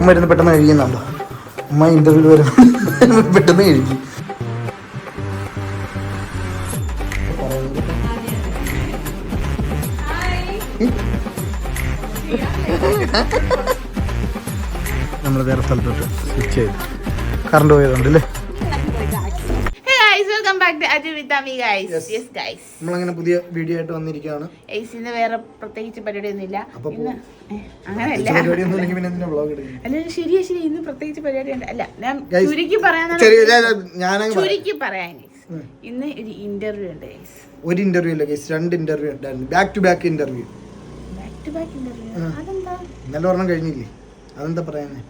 ഉമ്മ ഇരുന്ന് പെട്ടെന്ന് കഴിയുന്നുണ്ടോ ഉമ്മ ഇന്റർവ്യൂ വരുന്ന പെട്ടെന്ന് കഴിക്കും നമ്മൾ വേറെ സ്ഥലത്തോട്ട് സ്വിച്ച് ചെയ്തു. കറണ്ട് പോയതുകൊണ്ട് അല്ലേ Ami guys. Yes. Yes, നമ്മളങ്ങനെ പുതിയ വീഡിയോ ആയിട്ട് വന്നിരിക്കുകയാണ്. Ace വേറെ പ്രത്യേകിച്ച് പരിപാടിയൊന്നുമില്ല. ഇന്ന് അങ്ങനെയല്ല അല്ല ശരിയാ ശരി ഇന്ന് പ്രത്യേകിച്ച് പരിപാടി ഉണ്ട് അല്ല ഞാൻ ചുരുക്കി പറയാനാണ് ചെറിയ ഞാനങ്ങ് പറയാം. ചുരുക്കി പറയാൻ ഇന്ന് ഒരു ഇന്റർവ്യൂ ഉണ്ട് guys. ഒരു ഇന്റർവ്യൂ ഇല്ല ഗൈസ് രണ്ട് ഇന്റർവ്യൂ ഉണ്ടായിരുന്നു back to back interview back to back interview. അതെന്താ? ഇന്നലെ ഒരെണ്ണം കഴിഞ്ഞില്ലേ? അതെന്താ പറയാനേ?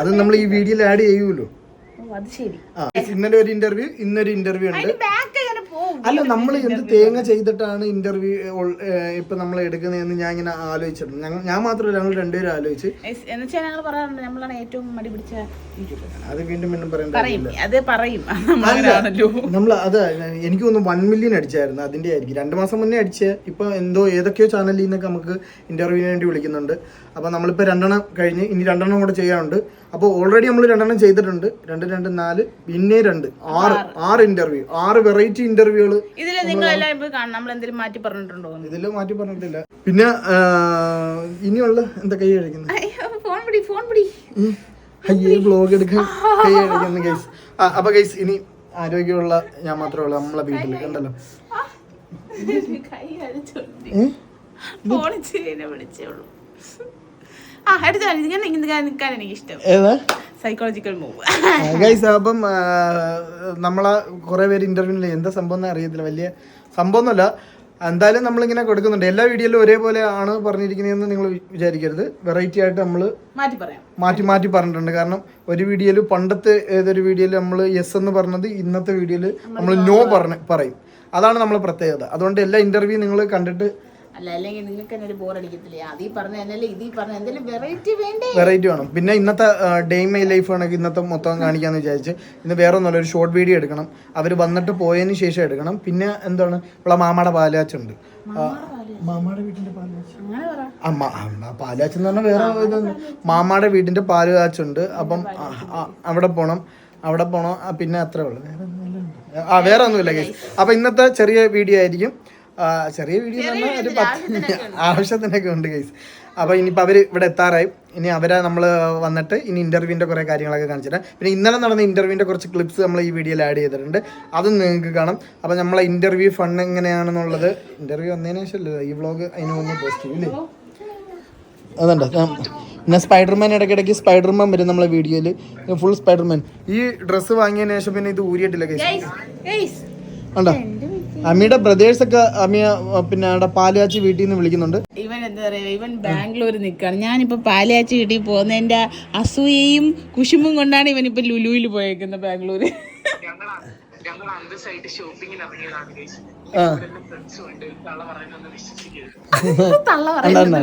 അത് നമ്മൾ ഈ വീഡിയോയിൽ ആഡ് ചെയ്യുമല്ലോ. അത് ശരി. ഇന്നലെ ഒരു ഇന്റർവ്യൂ ഇന്നൊരു ഇന്റർവ്യൂ ഉണ്ട്. അല്ല നമ്മൾ എന്ത് തേങ്ങ ചെയ്തിട്ടാണ് ഇന്റർവ്യൂ ഇപ്പൊ നമ്മൾ എടുക്കുന്നതെന്ന് ഞാൻ ഇങ്ങനെ ആലോചിച്ചിട്ടുണ്ട് ഞാൻ മാത്രമല്ല ഞങ്ങൾ രണ്ടുപേരും ആലോചിച്ച്. Guys, എന്നുവെച്ചാൽ ഞങ്ങൾ പറയാറുണ്ട് നമ്മളാണ് ഏറ്റവും മടി പിടിച്ച അത് വീണ്ടും വീണ്ടും പറയണ്ട പറയും. അത് പറയും. നമ്മളാണല്ലോ നമ്മൾ അത് എനിക്ക് തോന്നുന്നു വൺ മില്യൺ അടിച്ചായിരുന്നു. അതിന്റെ ആയിരിക്കും. രണ്ട് മാസം മുന്നേ അടിച്ച ഇപ്പൊ എന്തോ ഏതൊക്കെയോ ചാനലിൽ നിന്നൊക്കെ നമുക്ക് ഇന്റർവ്യൂവിന് വേണ്ടി വിളിക്കുന്നുണ്ട്. അപ്പൊ നമ്മളിപ്പോ രണ്ടെണ്ണം കഴിഞ്ഞ് ഇനി രണ്ടെണ്ണം കൂടെ ചെയ്യാനുണ്ട്. അപ്പോൾ ഓൾറെഡി നമ്മൾ രണ്ടെണ്ണം ചെയ്തിട്ടുണ്ട്. രണ്ട് രണ്ട് നാല് പിന്നെ രണ്ട്. ആറ്. ആറ്. ഇന്റർവ്യൂ ആറ് വെറൈറ്റി ഇന്റർവ്യൂകൾ എന്തെങ്കിലും മാറ്റി പറഞ്ഞിട്ടുണ്ടോ. ഇതിൽ മാറ്റി പറഞ്ഞിട്ടില്ല. പിന്നെ ഇനിയുള്ള എന്താ കൈ കഴിക്കുന്നത് അയ്യേ ബ്ലോഗ് എടുക്കാൻ കൈ കഴിക്കുന്നു ഗൈസ് അപ്പൊ ഗൈസ് ഇനി ആരോഗ്യമുള്ള ഞാൻ മാത്രമേ ഉള്ളൂ. നമ്മളെ വീട്ടിൽ കണ്ടല്ലോ? ഫോൺ ചെയ്യുന്ന വിളിച്ചോളൂ സൈക്കോളജിക്കൽ മൂവ് ഗൈസ് അപ്പം നമ്മളെ കുറെ പേര് ഇന്റർവ്യൂവിൽ എന്താ സംഭവം അറിയത്തില്ല. വലിയ സംഭവം ഒന്നുമല്ല. എന്തായാലും നമ്മളിങ്ങനെ കൊടുക്കുന്നുണ്ട്. എല്ലാ വീഡിയോയിലും ഒരേപോലെ ആണ് പറഞ്ഞിരിക്കുന്നതെന്ന് നിങ്ങൾ വിചാരിക്കരുത്. വെറൈറ്റി ആയിട്ട് നമ്മൾ മാറ്റി മാറ്റി പറഞ്ഞിട്ടുണ്ട്. കാരണം ഒരു വീഡിയോയിൽ പണ്ടത്തെ ഏതൊരു വീഡിയോയിൽ നമ്മൾ യെസ് എന്ന് പറഞ്ഞത് ഇന്നത്തെ വീഡിയോയിൽ നമ്മൾ നോ പറഞ്ഞ പറയും. അതാണ് നമ്മളെ പ്രത്യേകത. അതുകൊണ്ട് എല്ലാ ഇന്റർവ്യൂ നിങ്ങൾ കണ്ടിട്ട് അല്ല അല്ലെങ്കിൽ നിങ്ങൾക്ക് തന്നെ ഒരു ബോർ അടിക്കത്തില്ലേ? അതീ പറഞ്ഞ എന്നല്ലേ ഇതീ പറഞ്ഞ എന്തെങ്കിലും വെറൈറ്റി വേണ്ടേ? വെറൈറ്റി വേണം. പിന്നെ ഇന്നത്തെ ഡേ മൈ ലൈഫ് ആണെങ്കിൽ ഇന്നത്തെ മൊത്തം കാണിക്കാന്ന് വിചാരിച്ച് ഇന്ന് വേറെ ഒന്നുമല്ല ഒരു ഷോർട്ട് വീഡിയോ എടുക്കണം. അവർ വന്നിട്ട് പോയതിന് ശേഷം എടുക്കണം. പിന്നെ എന്താണ്? ഇവിടെ മാമാടെ പാലാച്ചുണ്ട് മാമാടെ വീട്ടിന്റെ പാലാച്ച്. അമ്മ അമ്മ പാലാച്ച് എന്ന് പറഞ്ഞാൽ വേറെ ഇതൊന്നും മാമാടെ വീടിന്റെ പാൽ കാച്ചുണ്ട് അപ്പം അവിടെ പോണം. അവിടെ പോണം. പിന്നെ അത്രേ ഉള്ളൂ. വേറെ ഒന്നുമില്ല. ആ വേറെ ഒന്നുമില്ല കേസ്. അപ്പൊ ഇന്നത്തെ ചെറിയ വീഡിയോ ആയിരിക്കും. ചെറിയ വീഡിയോ എന്ന് പറഞ്ഞാൽ ഒരു പത്ത് ആവശ്യത്തിനൊക്കെ ഉണ്ട്. ഗൈസ് അപ്പോൾ ഇനിയിപ്പോൾ അവർ ഇവിടെ എത്താറായി. ഇനി അവരെ നമ്മൾ വന്നിട്ട് ഇനി ഇന്റർവ്യൂവിന്റെ കുറേ കാര്യങ്ങളൊക്കെ കാണിച്ചിട്ട് പിന്നെ ഇന്നലെ നടന്ന ഇന്റർവ്യൂവിന്റെ കുറച്ച് ക്ലിപ്സ് നമ്മൾ ഈ വീഡിയോയിൽ ആഡ് ചെയ്തിട്ടുണ്ട്. അതും നിങ്ങൾക്ക് കാണാം. അപ്പോൾ നമ്മളെ ഇന്റർവ്യൂ ഫണ്ട് എങ്ങനെയാണെന്നുള്ളത് ഇന്റർവ്യൂ വന്നതിന് ശേഷമല്ലേ? ഈ വ്ളോഗ് അതിന് മുന്നേ പോസ്റ്റ് ചെയ്യും ഇല്ലേ അതുണ്ട്. പിന്നെ സ്പൈഡർമാൻ ഇടയ്ക്കിടയ്ക്ക് സ്പൈഡർമാൻ വരും നമ്മളെ വീഡിയോയിൽ ഫുൾ സ്പൈഡർമാൻ ഈ ഡ്രസ്സ് വാങ്ങിയതിന് ശേഷം പിന്നെ ഇത് ഊരിയിട്ടില്ല കേസ് ഗൈസ് അമ്മിയുടെ ബ്രദേഴ്സ് ഒക്കെ അമ്മിയ പിന്നെ അവിടെ പാലാച്ചി വീട്ടിൽ നിന്ന് വിളിക്കുന്നുണ്ട്. ഇവൻ എന്താ പറയാ ഇവൻ ബാംഗ്ലൂർ നിൽക്കുകയാണ് ഞാനിപ്പോ പാലയാച്ചി വീട്ടിൽ പോകുന്നതിന്റെ അസൂയയും കുശുമും കൊണ്ടാണ് ഇവൻ ഇപ്പൊ ലുലുവിൽ പോയേക്കുന്നത് ഉണ്ട്.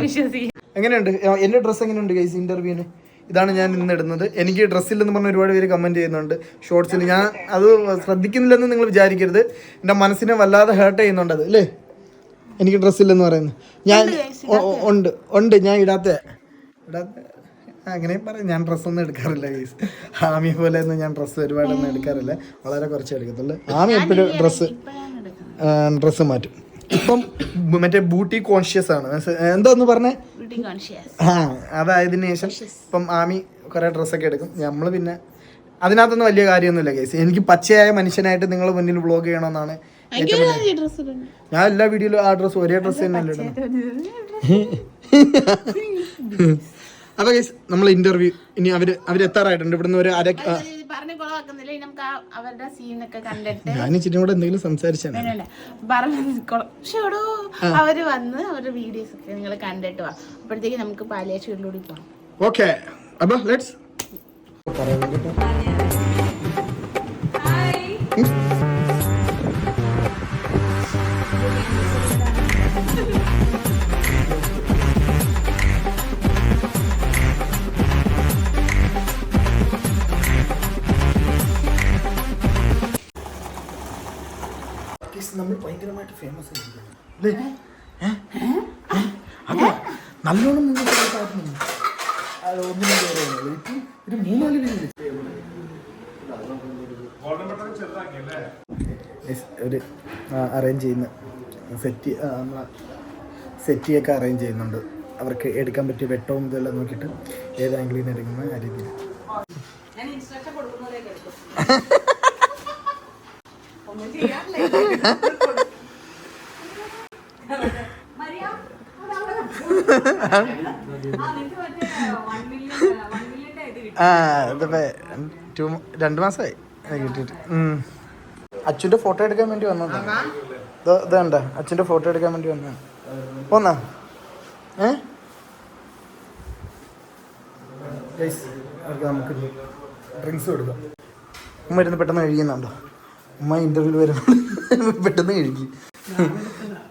വിശ്വസിക്കും. എങ്ങനെയുണ്ട്? എന്റെ ഡ്രസ് എങ്ങനെയുണ്ട് ഗൈസ് ഇന്റർവ്യൂവിന് ഇതാണ് ഞാൻ ഇന്ന് ഇടുന്നത്. എനിക്ക് ഡ്രസ്സില്ലെന്ന് പറഞ്ഞ ഒരുപാട് പേര് കമന്റ് ചെയ്യുന്നുണ്ട്. ഷോർട്സിൽ ഞാൻ അത് ശ്രദ്ധിക്കുന്നില്ലെന്ന് നിങ്ങൾ വിചാരിക്കരുത്. എന്റെ മനസ്സിനെ വല്ലാതെ ഹേർട്ട് ചെയ്യുന്നുണ്ട് അത് അല്ലേ? എനിക്ക് ഡ്രസ്സില്ലെന്ന് പറയുന്നത്. ഞാൻ ഉണ്ട് ഉണ്ട്. ഞാൻ ഇടാത്ത. ഇടാത്ത. അങ്ങനെ പറയാം ഞാൻ ഡ്രസ്സൊന്നും എടുക്കാറില്ല ഗൈസ് ആമി പോലെ ഒന്നും ഞാൻ ഡ്രസ്സ് ഒരുപാടൊന്നും എടുക്കാറില്ല. വളരെ കുറച്ചേ എടുക്കത്തുള്ളൂ. ആമി എപ്പോഴും ഡ്രസ്സ് ഡ്രസ്സ് മാറ്റും. ഇപ്പം മറ്റേ ബൂട്ടി കോൺഷ്യസ് ആണ്. എന്തോന്ന് പറഞ്ഞേ? ബ്യൂട്ടി ആ അതായതിനു ശേഷം ഇപ്പം ആമി കുറെ ഡ്രസ്സൊക്കെ എടുക്കും. നമ്മൾ പിന്നെ അതിനകത്തൊന്നും വലിയ കാര്യമൊന്നുമില്ല കേസ് എനിക്ക് പച്ചയായ മനുഷ്യനായിട്ട് നിങ്ങൾ മുന്നിൽ വ്ളോഗ് ചെയ്യണമെന്നാണ് ഞാൻ എല്ലാ വീഡിയോയിലും ആ ഡ്രസ്സ് ഒരേ ഡ്രസ്സ് തന്നെയല്ലേ ഇടുന്നത് അപ്പൊ കേസ് നമ്മൾ ഇന്റർവ്യൂ ഇനി അവർ അവരെത്താറായിട്ടുണ്ട് ഇവിടുന്ന് ഒരു അര പറഞ്ഞു കൊളവാക്കുന്നില്ല നമുക്ക് അവരുടെ സീനൊക്കെ കണ്ടിട്ട് ഞാൻ ഇച്ചിരി കൂടെ എന്തെങ്കിലും സംസാരിച്ചാണ് പറഞ്ഞു അവർ വന്ന് അവരുടെ വീഡിയോസ് ഒക്കെ നിങ്ങൾ കണ്ടിട്ട് വാ. അപ്പോഴത്തേക്ക് നമുക്ക് പാലിയാച്ച് പോവാം. ഓക്കെ അപ്പൊ ലെറ്റ്സ് അതെ. നല്ലോണം ഒന്നിനും. ഇപ്പൊ ഒരു മൂന്നാൽ പേര് ഒരു അറേഞ്ച് ചെയ്യുന്ന സെറ്റ് നമ്മളെ സെറ്റിയൊക്കെ അറേഞ്ച് ചെയ്യുന്നുണ്ട്. അവർക്ക് എടുക്കാൻ പറ്റിയ വെട്ടവും ഇതെല്ലാം നോക്കിയിട്ട് ഏത് ആംഗിളിൽ നിന്ന് എടുക്കുന്ന ആ രീതിയിൽ. ഒന്നും ചെയ്യാറില്ല മറിയാം ആ നിനക്ക് മറ്റേ വൺ മില്യൺ വൺ മില്യന്റെ ഇത് കിട്ടി ആ ഇതിപ്പോ ടു രണ്ട് മാസമായി കിട്ടിയിട്ട്. അച്ഛന്റെ ഫോട്ടോ എടുക്കാൻ വേണ്ടി വന്നതാണ് ഇത് ഇത് കണ്ട. അച്ഛന്റെ ഫോട്ടോ എടുക്കാൻ വേണ്ടി വന്നതാണ് പോന്നാ ഏ? നമുക്ക് ഡ്രിങ്ക്സ് കൊടുക്കാം. ഉമ്മ ഇരുന്ന് പെട്ടെന്ന് കഴിക്കുന്നുണ്ടോ? ഉമ്മ ഇന്റർവ്യൂ വരുമ്പോൾ പെട്ടെന്ന് കഴിക്കും.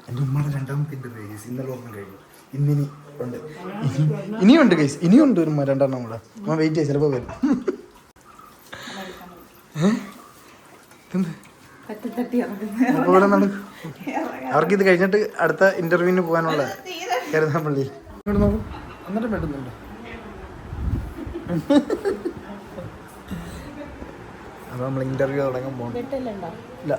എന്റെ ഉമ്മയുടെ രണ്ടാമത്തെ ഇന്റർവ്യൂ ഇന്നലെ ഒന്നും കഴിഞ്ഞു. ഇന്നിനി ഉണ്ട്. ഇനിയുണ്ട് ഗൈസ് ഇനിയുണ്ട് ഒരു രണ്ടെണ്ണം കൂടെ. നമ്മൾ വെയിറ്റ് ചെയ്യാം ചിലപ്പോൾ വരും. അവർക്ക് ഇത് കഴിഞ്ഞിട്ട് അടുത്ത ഇന്റർവ്യൂവിന് പോകാനുള്ള കരുനാപ്പള്ളി ഇങ്ങോട്ട് അപ്പോൾ നമ്മൾ ഇന്റർവ്യൂ തുടങ്ങാൻ പോകണം ഇല്ല.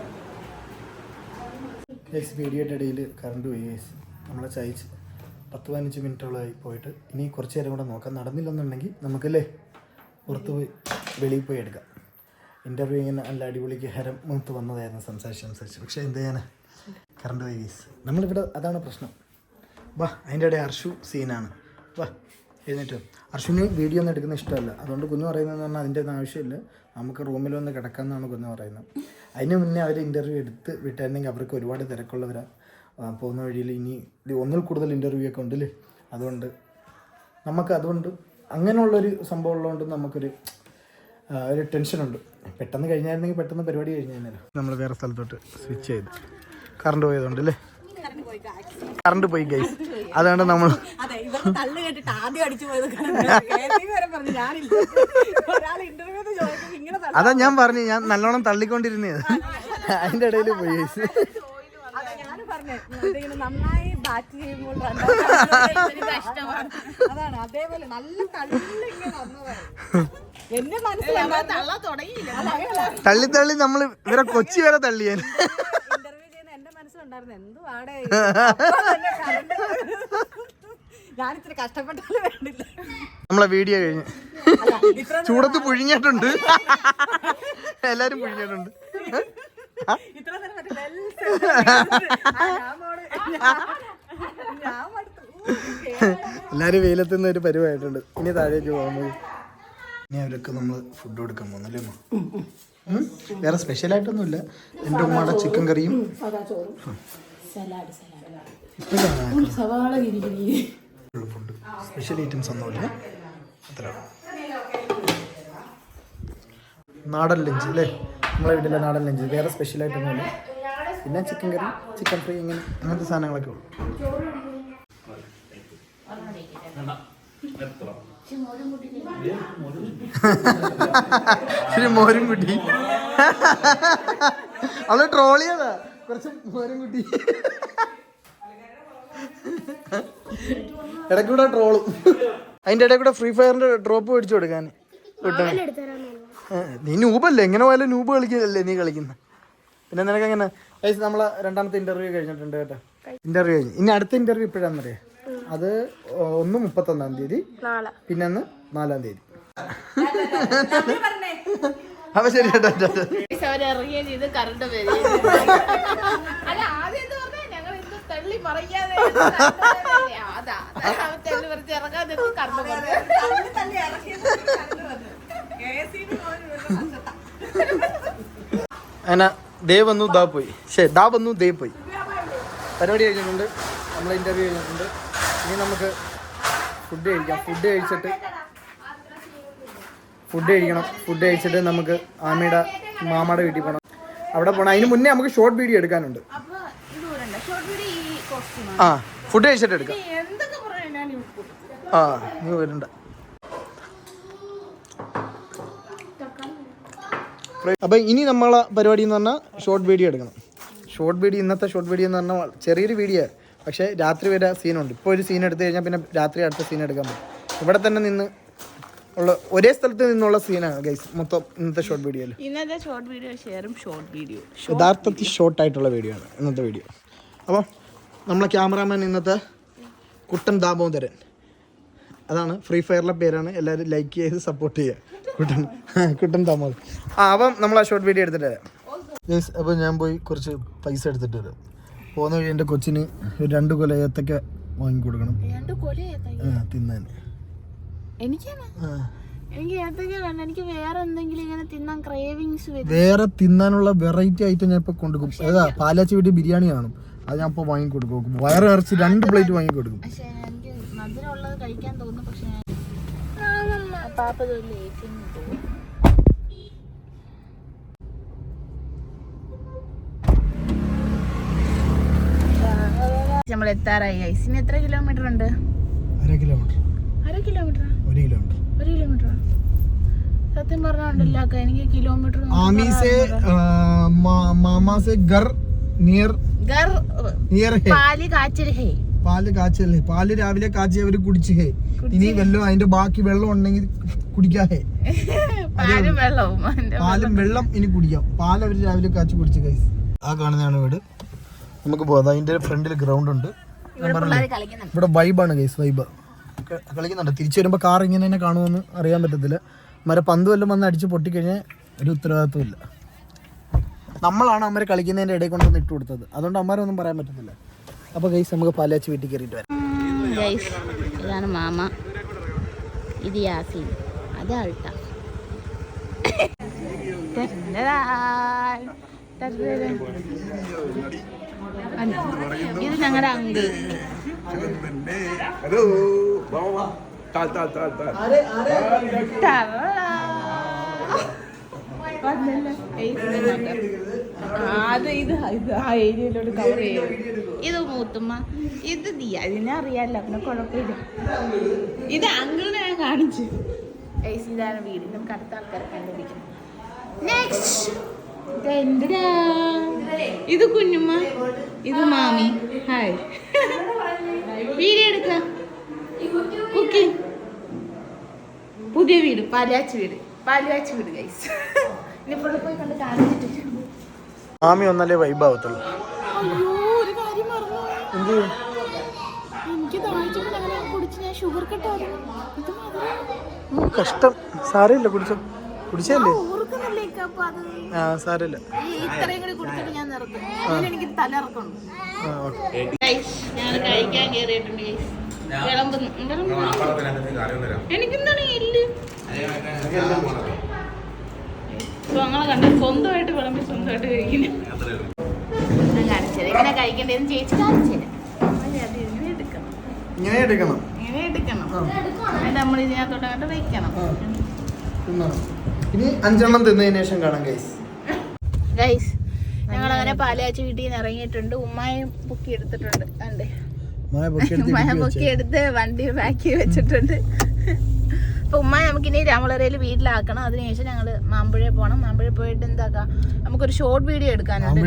വീഡിയോയുടെ ഇടയിൽ കറണ്ട് പോയി നമ്മളെ ചായച്ച് പത്ത് പതിനഞ്ച് മിനിറ്റോളമായി പോയിട്ട് ഇനി കുറച്ച് നേരം കൂടെ നോക്കാം. നടന്നില്ലെന്നുണ്ടെങ്കിൽ നമുക്കല്ലേ പുറത്ത് പോയി വെളിയിൽ പോയി എടുക്കാം. ഇന്റർവ്യൂ ഇങ്ങനെ നല്ല അടിപൊളിക്ക് ഹരം മുഖത്ത് വന്നതായിരുന്നു സംസാരിച്ച് സംസാരിച്ച്. പക്ഷേ എന്ത് ചെയ്യാനാ? കറണ്ട് വൈകീസ് നമ്മളിവിടെ അതാണ് പ്രശ്നം. വാ അതിന്റെ ഇടയിൽ അർഷു സീനാണ്. വാ എഴുന്നേറ്റ് അർഷുവിന് വീഡിയോ ഒന്നും എടുക്കുന്ന ഇഷ്ടമല്ല. അതുകൊണ്ട് കുഞ്ഞു പറയുന്നതെന്ന് പറഞ്ഞാൽ അതിന്റെ ഒന്നും ആവശ്യമില്ല. നമുക്ക് റൂമിൽ വന്ന് കിടക്കാമെന്നാണ് കുഞ്ഞു പറയുന്നത്. അതിന് മുന്നേ അവർ ഇന്റർവ്യൂ എടുത്ത് വിട്ടായിരുന്നെങ്കിൽ അവർക്ക് ഒരുപാട് തിരക്കുള്ളവരാ. ആ, പോകുന്ന വഴിയിൽ ഇനി ഇത് ഒന്നിൽ കൂടുതൽ ഇന്റർവ്യൂ ഒക്കെ ഉണ്ടല്ലേ? അതുകൊണ്ട് നമുക്ക് അതുകൊണ്ട് അങ്ങനെയുള്ളൊരു സംഭവം ഉള്ളതുകൊണ്ട് നമുക്കൊരു ഒരു ടെൻഷനുണ്ട് പെട്ടെന്ന് കഴിഞ്ഞായിരുന്നെങ്കിൽ പെട്ടെന്ന് പരിപാടി കഴിഞ്ഞാൽ നമ്മൾ വേറെ സ്ഥലത്തോട്ട് സ്വിച്ച് ചെയ്ത്. കറണ്ട് പോയതുകൊണ്ട് അല്ലേ കറണ്ട് പോയി ഗൈസ് അതാണ് നമ്മൾ. അതാ ഞാൻ പറഞ്ഞു ഞാൻ നല്ലോണം തള്ളിക്കൊണ്ടിരുന്നത് അതിന്റെ ഇടയിൽ പോയി ഗൈസ് പറഞ്ഞു പറഞ്ഞേ ഇതിങ്ങനെ നന്നായി ബാറ്റ് ചെയ്യുമ്പോൾ അതാണ് അതേപോലെ നല്ല വന്നതാണ് എന്റെ തള്ള തുടങ്ങിയില്ല. തള്ളി തള്ളി നമ്മൾ ഇവരെ കൊച്ചി വരെ ഇന്റർവ്യൂ ചെയ്യുന്ന എന്റെ മനസ്സിലുണ്ടായിരുന്നു കഷ്ടപ്പെട്ടാലും വേണ്ടില്ല. നമ്മളെ വീഡിയോ കഴിഞ്ഞ്. ചൂടത്ത് പുഴിഞ്ഞിട്ടുണ്ട് എല്ലാരും പുഴുങ്ങിയിട്ടുണ്ട്. എല്ലാരും വെയിലത്ത് നിന്ന് ഒരു പരിവായിട്ടുണ്ട്. ഇനി താഴേക്ക് പോകുന്നത് ഇനി അവരൊക്കെ നമ്മൾ ഫുഡ് കൊടുക്കാൻ പോകുന്നല്ലേ അമ്മ? സ്പെഷ്യൽ വേറെ സ്പെഷ്യലായിട്ടൊന്നുമില്ല എന്റെ ഉമ്മയുടെ ചിക്കൻ കറിയും. ഫുഡ് സ്പെഷ്യൽ ഐറ്റംസ് ഒന്നുമില്ല. അത്ര നാടൻ ലഞ്ച് അല്ലേ? നമ്മളെ വീട്ടിലെ നാടൻ ലഞ്ച്. വേറെ സ്പെഷ്യലായിട്ടൊന്നുമില്ല പിന്നെ ചിക്കൻ കറി ചിക്കൻ ഫ്രൈ ഇങ്ങനെ അങ്ങനത്തെ സാധനങ്ങളൊക്കെ ഉള്ളു. ശരി മോരും കുട്ടി. അത് ട്രോളിയതാ കുറച്ച് മോരും കുട്ടി. ഇടയ്ക്കൂടെ ട്രോളും അതിന്റെ ഇടയിൽ കൂടെ ഫ്രീ ഫയറിന്റെ ഡ്രോപ്പ് മേടിച്ചു കൊടുക്കാൻ. നീ നൂബല്ലേ എങ്ങനെ പോയാലും നൂബ് കളിക്കല്ലേ നീ കളിക്കുന്ന? പിന്നെ നിനക്ക് എങ്ങനെ? ഗൈസ് നമ്മളെ രണ്ടാമത്തെ ഇന്റർവ്യൂ കഴിഞ്ഞിട്ടുണ്ട് കേട്ടോ. ഇന്റർവ്യൂ കഴിഞ്ഞു. ഇനി അടുത്ത ഇന്റർവ്യൂ ഇപ്പോഴാണെന്നറിയാം അത് ഒന്ന് മുപ്പത്തൊന്നാം തീയതി പിന്നെ ഒന്ന് നാലാം തീയതി. അപ്പൊ ശരി കേട്ടോ എന്ന്. അങ്ങനെ ദേ വന്നു ദാ പോയി. ശേ ദാ വന്നു ദേ പോയി. പരിപാടി കഴിഞ്ഞിട്ടുണ്ട്. നമ്മൾ ഇന്റർവ്യൂ കഴിഞ്ഞിട്ടുണ്ട്. ഇനി നമുക്ക് ഫുഡ് കഴിക്കാം. ഫുഡ് കഴിച്ചിട്ട് ഫുഡ് കഴിക്കണം. ഫുഡ് കഴിച്ചിട്ട് നമുക്ക് ആമയുടെ മാമയുടെ വീട്ടിൽ പോകണം അവിടെ പോകണം അതിന് മുന്നേ നമുക്ക് ഷോർട്ട് വീഡിയോ എടുക്കാനുണ്ട്. ആ ഫുഡ് കഴിച്ചിട്ട് എടുക്കാം. ആ നീ വരണ്ട. അപ്പൊ ഇനി നമ്മളെ പരിപാടി എന്ന് പറഞ്ഞാൽ ഷോർട്ട് വീഡിയോ എടുക്കണം. ഷോർട്ട് വീഡിയോ ഇന്നത്തെ ഷോർട്ട് വീഡിയോ എന്ന് പറഞ്ഞാൽ ചെറിയൊരു വീഡിയോ പക്ഷേ രാത്രി വരെ സീനുണ്ട് ഇപ്പോൾ ഒരു സീൻ എടുത്തു കഴിഞ്ഞാൽ പിന്നെ രാത്രി അടുത്ത സീൻ എടുക്കാൻ പറ്റും. ഇവിടെ തന്നെ നിന്ന് ഉള്ള ഒരേ സ്ഥലത്ത് നിന്നുള്ള സീനാണ് ഗൈസ് മൊത്തം ഇന്നത്തെ ഷോർട്ട് വീഡിയോയിൽ ഇന്നത്തെ ഷോർട്ട് വീഡിയോ ഷെയറും ഷോർട്ട് വീഡിയോ യഥാർത്ഥത്തിൽ ഷോർട്ട് ആയിട്ടുള്ള വീഡിയോ ആണ് ഇന്നത്തെ വീഡിയോ അപ്പോൾ നമ്മളെ ക്യാമറാമാൻ ഇന്നത്തെ കുട്ടൻ ദാമോദരൻ. അതാണ്. ഫ്രീ ഫയറിലെ പേരാണ്. എല്ലാവരും ലൈക്ക് ചെയ്ത് സപ്പോർട്ട് ചെയ്യുക കുട്ടൻ കുട്ടൻ ദാമോദരൻ ആ അപ്പം നമ്മൾ ആ ഷോർട്ട് വീഡിയോ എടുത്തിട്ട് വരാം. ഗൈസ് അപ്പോൾ ഞാൻ പോയി കുറച്ച് പൈസ എടുത്തിട്ട് വരാം. പോകുന്ന വഴി എന്റെ കൊച്ചിന് ഒരു രണ്ട് കൊല ഏത്തക്ക കൊലയൊക്കെ ആ, തിന്നാൻ. വേറെ തിന്നാനുള്ള വെറൈറ്റി ഐറ്റം ഞാൻ ഇപ്പൊ കൊണ്ടുപോകും. ഏതാ? പാലാച്ചി വീട്ടിൽ ബിരിയാണി കാണും. അത് ഞാൻ ഇപ്പൊ വാങ്ങിക്കൊടുക്കും വയറ് ഇറച്ചി രണ്ട് പ്ലേറ്റ് വാങ്ങിക്കൊടുക്കും മധുരമുള്ളത് കഴിക്കാൻ തോന്നും പക്ഷെ ഞാൻ പാപ്പ ലേറ്റിന്ന് പോകും നമ്മൾ എത്താറായി ഐസിന് എത്ര കിലോമീറ്റർ ഉണ്ട്? അര കിലോമീറ്റർ അര കിലോമീറ്റർ ഒരു കിലോമീറ്റർ ഒരു കിലോമീറ്റർ സത്യം പറഞ്ഞാൽ എനിക്ക് കിലോമീറ്റർ ആമീസേ മാമാസേ മാമാ ഗർ നിയർ ഗർ നിയർ പാലി കാച്ചിൽ ഹേ. പാൽ കാച്ചല്ലേ? പാൽ രാവിലെ കാച്ചി അവർ കുടിച്ച് ഹേ. ഇനി വെള്ളം അതിന്റെ ബാക്കി വെള്ളം ഉണ്ടെങ്കിൽ കുടിക്കാ ഹേ. പാലും വെള്ളം ഇനി കുടിക്കാം. പാൽ അവർ രാവിലെ കാച്ചി കുടിച്ച് കൈസ് ആ കാണുന്നതാണ് വീട്. നമുക്ക് പോകാം അതിന്റെ ഫ്രണ്ടിൽ ഗ്രൗണ്ട് ഉണ്ട്. ഇവിടെ വൈബാണ് കൈസ് വൈബ് കളിക്കുന്നുണ്ട്. തിരിച്ചു വരുമ്പോൾ കാർ ഇങ്ങനെ തന്നെ കാണുമെന്ന് അറിയാൻ പറ്റത്തില്ല. മര പന്ത് വല്ലതും വന്ന് അടിച്ച് പൊട്ടിക്കഴിഞ്ഞാൽ ഒരു ഉത്തരവാദിത്വം ഇല്ല. നമ്മളാണ് അമ്മരെ കളിക്കുന്നതിന്റെ ഇടയിൽ കൊണ്ടുവന്ന് ഇട്ട് കൊടുത്തത്. അതുകൊണ്ട് അമ്മരൊന്നും പറയാൻ പറ്റത്തില്ല. അപ്പോൾ ഗൈസ് നമുക്ക് പാലാച്ചി വീട്ടിൽ കയറിയിട്ട് വരാം. ഗൈസ് ഇതാണ് മാമ. ഇത് യാസീൻ. അത് ഇത് ഞങ്ങളുടെ അങ്കിൾ. അത് ഇത് ഇത് ആ ഏരിയയിലോട്ട് കവർ ചെയ്യും ഇത് മൂത്തുമ്മ ഇത് ദിയ അതിനെ അറിയാലോ പിന്നെ കുഴപ്പമില്ല. ഇത് അങ്കിളിനെ ഞാൻ കാണിച്ചു. ഇതാണ് വീട്? നമുക്ക് അടുത്ത ആൾക്കാരെ കണ്ടുപിടിക്കണം ഇത് കുഞ്ഞുമ്മ. ഇത് മാമി. ഹായ് വീഡിയോ എടുക്ക കുക്കി. പുതിയ വീട് പാലാച്ചി വീട്. പാലാച്ചി വീട് ഗൈസ് ആമി ഒന്നല്ലേ വൈബ് ആവത്തുള്ളൂ. അയ്യോ ഒരു കാര്യം മറന്നു എന്ത് കഷ്ടം. സാരമില്ല കുടിച്ചോ. കുടിച്ചല്ലേ ആ സാരമില്ല. എനിക്കെന്താണ് എല്ല്? ഇപ്പൊ ഞങ്ങളെ കണ്ട സ്വന്തമായിട്ട് വിളമ്പി സ്വന്തമായിട്ട് കഴിക്കുന്നു. കാണിച്ചത് എങ്ങനെ കഴിക്കേണ്ടതെന്ന് ചേച്ചി കാണിച്ചുതരാം അതെ, ഇങ്ങനെ എടുക്കണം. ഇങ്ങനെ എടുക്കണം. ഇങ്ങനെ എടുക്കണം. എന്നിട്ട് നമ്മൾ ഇതിനകത്തോട്ട് അങ്ങോട്ട് വെക്കണം. ഇനി അഞ്ചെണ്ണം തിന്നതിന് ശേഷം കാണാം ഗൈസ് ഗൈസ് ഞങ്ങൾ അങ്ങനെ പാലാച്ചി വീട്ടിൽ നിന്ന് ഇറങ്ങിയിട്ടുണ്ട്. ഉമ്മായും പൊക്കി എടുത്തിട്ടുണ്ട്. കണ്ടേ? ഉമ്മായ പൊക്കി എടുത്ത് വണ്ടി ബാക്കി വെച്ചിട്ടുണ്ട്. അപ്പൊ ഉമ്മ നമുക്കിനി രാമളറയിൽ വീട്ടിലാക്കണം. അതിനുശേഷം ഞങ്ങൾ മാമ്പുഴ പോണം. മാമ്പുഴ പോയിട്ട് എന്താക്കാം? നമുക്കൊരു ഷോർട്ട് വീഡിയോ എടുക്കാനുണ്ട്.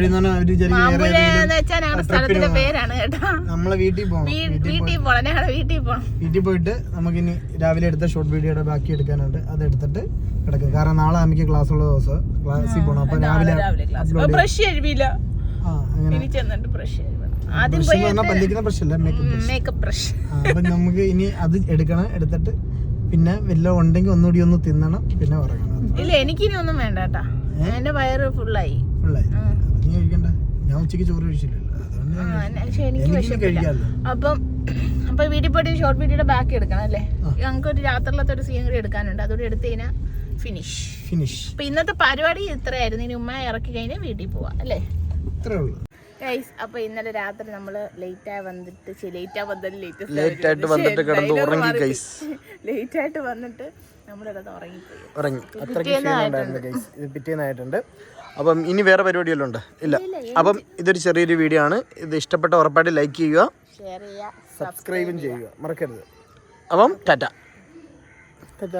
മാമ്പഴി എന്ന് വെച്ചാൽ ഞങ്ങളുടെ സ്ഥലത്തിന്റെ പേരാണ് കേട്ടോ. നമ്മളെ വീട്ടിൽ പോകണം വീട്ടിൽ പോകണം ഞങ്ങളുടെ വീട്ടിൽ പോണം. വീട്ടിൽ പോയിട്ട് നമുക്കിനി രാവിലെ എടുത്ത ഷോർട്ട് വീഡിയോയുടെ ബാക്കി എടുക്കാനുണ്ട്. അത് എടുത്തിട്ട് കിടക്കും. കാരണം നാളെ നമുക്ക് ക്ലാസ് ഉള്ള ദിവസം. ക്ലാസ്സിൽ പോകണം അപ്പൊ രാവിലെ ബ്രഷ് കഴിവണം ആദ്യം പ്രശ്നം പോയി മേക്കപ്പ് ബ്രഷ് അപ്പൊ നമുക്ക് ഇനി അത് എടുക്കണം. എടുത്തിട്ട് പിന്നെ വല്ല ഉണ്ടെങ്കിൽ ഒന്നുകൂടി ഒന്ന് തിന്നണം പിന്നെ ഉറങ്ങണം ഇല്ല എനിക്കിനി ഒന്നും വേണ്ട കേട്ടാ എന്റെ വയറ് ഫുള്ളായി. ഫുള്ളായി? നീ കഴിക്കണ്ട. ഞാൻ ഉച്ചയ്ക്ക് ചോറ് കഴിച്ചില്ലല്ലോ. പക്ഷെ എനിക്ക് വിശപ്പില്ല. അപ്പം അപ്പൊ വീട്ടിൽ പോയിട്ട് ഷോർട്ട് വീഡിയോയുടെ ബാക്കി എടുക്കണം അല്ലേ? ഞങ്ങൾക്ക് ഒരു രാത്രിയിലത്തെ ഒരു സീൻ കൂടി എടുക്കാനുണ്ട്. അതുകൂടി എടുത്തു കഴിഞ്ഞാൽ ഫിനിഷ് ഫിനിഷ് അപ്പൊ ഇന്നത്തെ പരിപാടി ഇത്രയായിരുന്നു. ഇനി ഉമ്മ ഇറക്കി കഴിഞ്ഞാൽ വീട്ടിൽ പോവാ അല്ലേ? ഇത്രേ ഉള്ളൂ. ഗൈസ് അപ്പൊ ഇന്നലെ രാത്രി നമ്മൾ ലേറ്റ് ആയി വന്നിട്ട് ലേറ്റ് ആയി വന്നത് Late ആയിട്ട് വന്നിട്ട് കിടന്ന് ഉറങ്ങി. ലേറ്റ് ആയിട്ട് വന്നിട്ട് ഉറങ്ങിപ്പോയി. ഉറങ്ങി. അത്രയ്ക്ക് ക്ഷീണമുണ്ടായിരുന്നു ഗൈസ് ഇത് പിറ്റേന്നായിട്ടുണ്ട് അപ്പം ഇനി വേറെ പരിപാടി ഉണ്ട്? ഇല്ല. അപ്പം ഇതൊരു ചെറിയൊരു വീഡിയോ ആണ്. ഇത് ഇഷ്ടപ്പെട്ട ഉറപ്പായിട്ട് ലൈക്ക് ചെയ്യുക സബ്സ്ക്രൈബും ചെയ്യുക മറക്കരുത്. അപ്പം ടാറ്റ. ടാറ്റ